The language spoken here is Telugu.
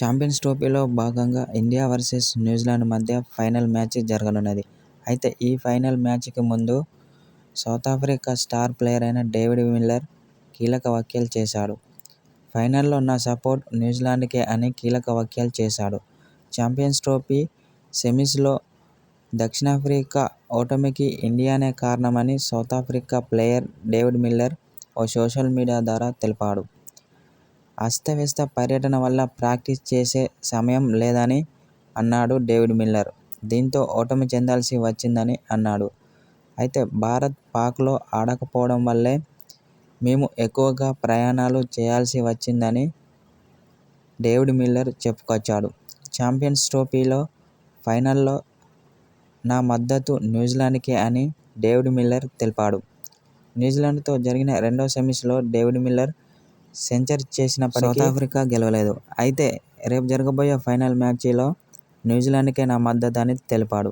ఛాంపియన్స్ ట్రోఫీలో భాగంగా ఇండియా వర్సెస్ న్యూజిలాండ్ మధ్య ఫైనల్ మ్యాచ్ జరగనున్నది. అయితే ఈ ఫైనల్ మ్యాచ్కి ముందు సౌత్ ఆఫ్రికా స్టార్ ప్లేయర్ అయిన డేవిడ్ మిల్లర్ కీలక వ్యాఖ్యలు చేశాడు. ఫైనల్లో నా సపోర్ట్ న్యూజిలాండ్కే అని కీలక వ్యాఖ్యలు చేశాడు. ఛాంపియన్స్ ట్రోఫీ సెమీస్లో దక్షిణాఫ్రికా ఓటమికి ఇండియానే కారణమని South Africa player David Miller ఓ సోషల్ మీడియా ద్వారా తెలిపాడు. అస్తవ్యస్త పర్యటన వల్ల ప్రాక్టీస్ చేసే సమయం లేదని అన్నాడు డేవిడ్ మిల్లర్. దీంతో ఓటమి చెందాల్సి వచ్చిందని అన్నాడు. అయితే భారత్, పాక్లో ఆడకపోవడం వల్లే మేము ఎక్కువగా ప్రయాణాలు చేయాల్సి వచ్చిందని డేవిడ్ మిల్లర్ చెప్పుకొచ్చాడు. ఛాంపియన్స్ ట్రోఫీలో ఫైనల్లో నా మద్దతు న్యూజిలాండ్కే అని డేవిడ్ మిల్లర్ తెలిపాడు. న్యూజిలాండ్తో జరిగిన రెండో సెమీస్లో డేవిడ్ మిల్లర్ సెంచరీ చేసినప్పటికీ సౌతాఫ్రికా గెలవలేదు. అయితే రేపు జరగబోయే ఫైనల్ మ్యాచ్లో న్యూజిలాండ్కే నా మద్దతు అని తెలిపాడు.